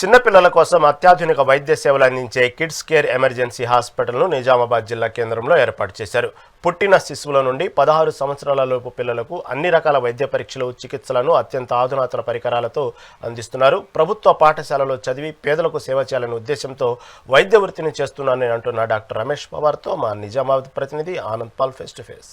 చిన్నపిల్లల కోసం అత్యాధునిక వైద్య సేవలు అందించే కిడ్స్ కేర్ ఎమర్జెన్సీ హాస్పిటల్ను నిజామాబాద్ జిల్లా కేంద్రంలో ఏర్పాటు చేశారు. పుట్టిన శిశువుల నుండి పదహారు సంవత్సరాలలోపు పిల్లలకు అన్ని రకాల వైద్య పరీక్షలు చికిత్సలను అత్యంత ఆధునాతన పరికరాలతో అందిస్తున్నారు. ప్రభుత్వ పాఠశాలలో చదివి పేదలకు సేవ చేయాలనే ఉద్దేశంతో వైద్య వృత్తిని చేస్తున్నానని అంటున్న డాక్టర్ రమేష్ పవార్తో మా నిజామాబాద్ ప్రతినిధి Anand Pal face to face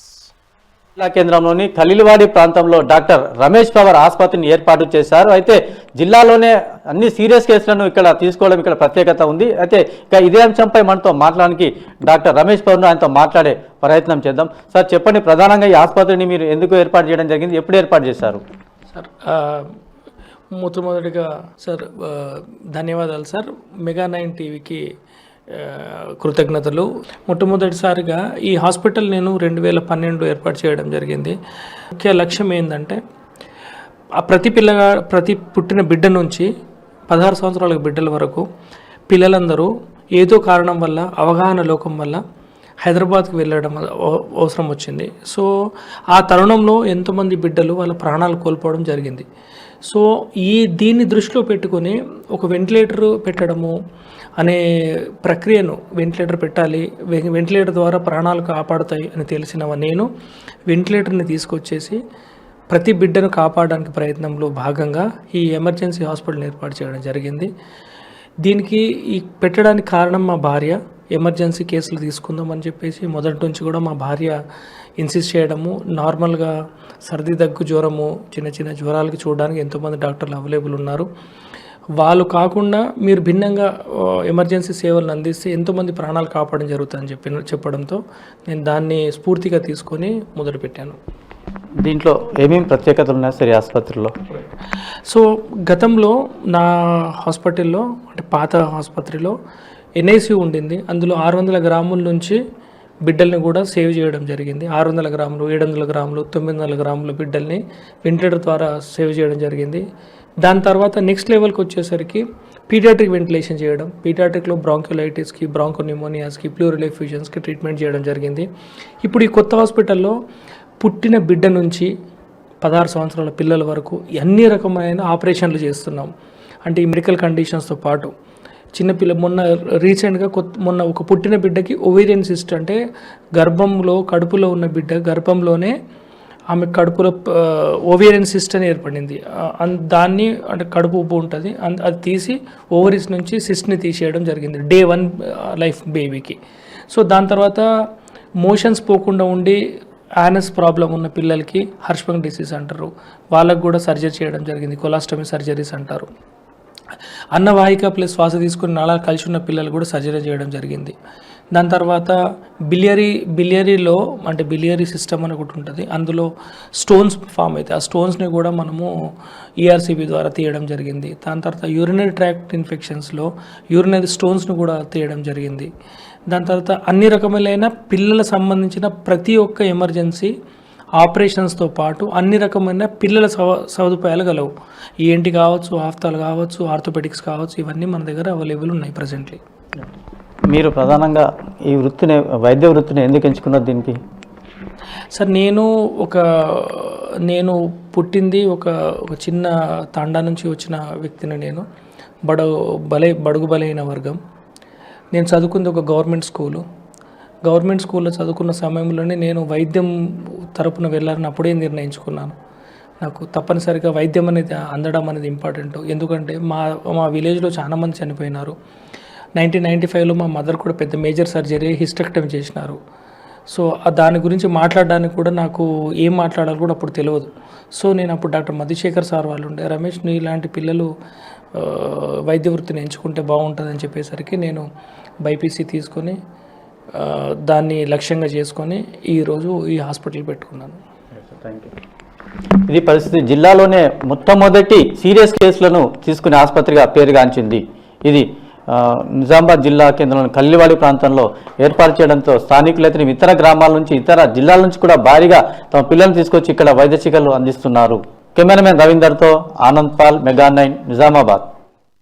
జిల్లా కేంద్రంలోని ఖలీల్వాడి ప్రాంతంలో డాక్టర్ రమేష్ పవర్ ఆసుపత్రిని ఏర్పాటు చేశారు. అయితే జిల్లాలోనే అన్ని సీరియస్ కేసులను ఇక్కడ తీసుకోవడం ఇక్కడ ప్రత్యేకత ఉంది. అయితే ఇక ఇదే అంశంపై మనతో మాట్లాడడానికి డాక్టర్ రమేష్ పవర్ను ఆయనతో మాట్లాడే ప్రయత్నం చేద్దాం. సార్ చెప్పండి ప్రధానంగా ఈ ఆసుపత్రిని మీరు ఎందుకు ఏర్పాటు చేయడం జరిగింది? ఎప్పుడు ఏర్పాటు చేశారు? సార్ మొట్టమొదటిగా సార్ ధన్యవాదాలు సార్. మెగా నైన్ టీవీకి కృతజ్ఞతలు. మొట్టమొదటిసారిగా ఈ హాస్పిటల్ నేను రెండు వేల పన్నెండు ఏర్పాటు చేయడం జరిగింది. ముఖ్య లక్ష్యం ఏంటంటే ఆ ప్రతి పిల్లగా ప్రతి పుట్టిన బిడ్డ నుంచి పదహారు సంవత్సరాల బిడ్డల వరకు పిల్లలందరూ ఏదో కారణం వల్ల అవగాహన లోకం వల్ల హైదరాబాద్కి వెళ్ళడం అవసరం వచ్చింది. సో ఆ తరుణంలో ఎంతోమంది బిడ్డలు వాళ్ళ ప్రాణాలు కోల్పోవడం జరిగింది. సో ఈ దీన్ని దృష్టిలో పెట్టుకొని ఒక వెంటిలేటర్ పెట్టడము అనే ప్రక్రియను వెంటిలేటర్ పెట్టాలి. వెంటిలేటర్ ద్వారా ప్రాణాలు కాపాడుతాయి అని తెలిసిన నేను వెంటిలేటర్ని తీసుకొచ్చేసి ప్రతి బిడ్డను కాపాడడానికి ప్రయత్నంలో భాగంగా ఈ ఎమర్జెన్సీ హాస్పిటల్ ఏర్పాటు చేయడం జరిగింది. దీనికి ఈ పెట్టడానికి కారణం మా భార్య. ఎమర్జెన్సీ కేసులు తీసుకుందామని చెప్పేసి మొదటి నుంచి కూడా మా భార్య ఇన్సిస్ట్ చేయడము. నార్మల్గా సర్ది దగ్గు జ్వరము చిన్న చిన్న జ్వరాలకి చూడడానికి ఎంతోమంది డాక్టర్లు అవైలబుల్ ఉన్నారు. వాళ్ళు కాకుండా మీరు భిన్నంగా ఎమర్జెన్సీ సేవలను అందిస్తే ఎంతోమంది ప్రాణాలు కాపాడడం జరుగుతుందని చెప్పి చెప్పడంతో నేను దాన్ని స్ఫూర్తిగా తీసుకొని మొదలుపెట్టాను. దీంట్లో ఏమేమి ప్రత్యేకతలు ఉన్నాయి సార్ ఆసుపత్రిలో? సో గతంలో నా హాస్పిటల్లో అంటే పాత ఆసుపత్రిలో ఎన్ఐసి ఉండింది. అందులో ఆరు వందల గ్రాముల నుంచి బిడ్డల్ని కూడా సేవ్ చేయడం జరిగింది. ఆరు వందల గ్రాములు ఏడు వందల గ్రాములు తొమ్మిది వందల గ్రాముల బిడ్డల్ని వెంటిలేటర్ ద్వారా సేవ్ చేయడం జరిగింది. దాని తర్వాత నెక్స్ట్ లెవెల్కి వచ్చేసరికి పీడియాట్రిక్ వెంటిలేషన్ చేయడం. పీడియాట్రిక్లో బ్రాంక్యులైటిస్కి బ్రాంకోనిమోనియాస్కి ప్లూరల్ ఎఫ్యూజన్స్కి ట్రీట్మెంట్ చేయడం జరిగింది. ఇప్పుడు ఈ కొత్త హాస్పిటల్లో పుట్టిన బిడ్డ నుంచి పదహారు సంవత్సరాల పిల్లల వరకు అన్ని రకమైన ఆపరేషన్లు చేస్తున్నాం? అంటే ఈ మెడికల్ కండిషన్స్తో పాటు చిన్నపిల్ల మొన్న రీసెంట్గా కొత్త మొన్న ఒక పుట్టిన బిడ్డకి ఓవేరియన్ సిస్ట్ అంటే గర్భంలో కడుపులో ఉన్న బిడ్డ గర్భంలోనే ఆమె కడుపులో ఓవేరియన్ సిస్ట్ అని ఏర్పడింది. అన్- దాన్ని అంటే కడుపు ఉప్పు ఉంటుంది. అది తీసి ఓవరీస్ నుంచి సిస్ట్ని తీసేయడం జరిగింది. డే వన్ లైఫ్ బేబీకి. సో దాని తర్వాత మోషన్స్ పోకుండా ఉండి యానస్ ప్రాబ్లం ఉన్న పిల్లలకి హర్ష్బంగ్ డిసీజ్ అంటారు. వాళ్ళకు కూడా సర్జరీ చేయడం జరిగింది. కొలాస్టమీ సర్జరీస్ అంటారు. అన్నవాహిక ప్లస్ శ్వాస తీసుకుని నాలా కలిసి ఉన్న పిల్లలు కూడా సర్జరీ చేయడం జరిగింది. దాని తర్వాత బిలియరీ బిలియరీలో అంటే బిలియరీ సిస్టమ్ అని ఒకటి ఉంటుంది. అందులో స్టోన్స్ ఫామ్ అయితే ఆ స్టోన్స్ని కూడా మనము ఈఆర్సీబీ ద్వారా తీయడం జరిగింది. దాని తర్వాత యూరినరీ ట్రాక్ట్ ఇన్ఫెక్షన్స్లో యూరినరీ స్టోన్స్ని కూడా తీయడం జరిగింది. దాని తర్వాత అన్ని రకములైన పిల్లల సంబంధించిన ప్రతి ఒక్క ఎమర్జెన్సీ ఆపరేషన్స్తో పాటు అన్ని రకమైన పిల్లల సవ సదుపాయాలు గలవు. ఏంటి కావచ్చు ఆఫ్తాలు కావచ్చు ఆర్థోపెడిక్స్ కావచ్చు ఇవన్నీ మన దగ్గర అవైలబుల్ ఉన్నాయి ప్రజెంట్లీ మీరు ప్రధానంగా ఈ వృత్తిని వైద్య వృత్తిని ఎందుకు ఎంచుకున్నారు దీనికి? సార్ నేను ఒక నేను పుట్టింది ఒక ఒక చిన్న తాండా నుంచి వచ్చిన వ్యక్తిని నేను. బడ బలై బడుగు బలైన వర్గం. నేను చదువుకుంది ఒక గవర్నమెంట్ స్కూలు. గవర్నమెంట్ స్కూల్లో చదువుకున్న సమయంలోనే నేను వైద్యం తరపున వెళ్ళాలని అప్పుడే నిర్ణయించుకున్నాను? నాకు తప్పనిసరిగా వైద్యం అనేది అందడం అనేది ఇంపార్టెంట్. ఎందుకంటే మా మా విలేజ్లో చాలా మంది చనిపోయినారు. నైన్టీన్ నైంటీ ఫైవ్లో మా మదర్ కూడా పెద్ద మేజర్ సర్జరీ హిస్టెక్టమ్ చేసినారు. సో దాని గురించి మాట్లాడడానికి కూడా నాకు ఏం మాట్లాడాలో కూడా అప్పుడు తెలియదు సో నేను అప్పుడు డాక్టర్ మధుశేఖర్ సార్ వాళ్ళు ఉండే రమేష్ నీ ఇలాంటి పిల్లలు వైద్య వృత్తిని ఎంచుకుంటే బాగుంటుందని చెప్పేసరికి నేను బైపీసీ తీసుకొని దాన్ని లక్ష్యంగా చేసుకొని ఈరోజు ఈ హాస్పిటల్ పెట్టుకున్నాను. ఇది పరిస్థితి. జిల్లాలోనే మొట్టమొదటి సీరియస్ కేసులను తీసుకునే ఆసుపత్రిగా పేరుగాంచింది. ఇది నిజామాబాద్ జిల్లా కేంద్రంలోని కల్లివాడి ప్రాంతంలో ఏర్పాటు చేయడంతో స్థానికులైతే ఇతర గ్రామాల నుంచి ఇతర జిల్లాల నుంచి కూడా భారీగా తమ పిల్లలను తీసుకొచ్చి ఇక్కడ వైద్య చికిత్సలు అందిస్తున్నారు. కెమెరామెన్ రవీందర్తో Anand Paul mega nine Nizamabad.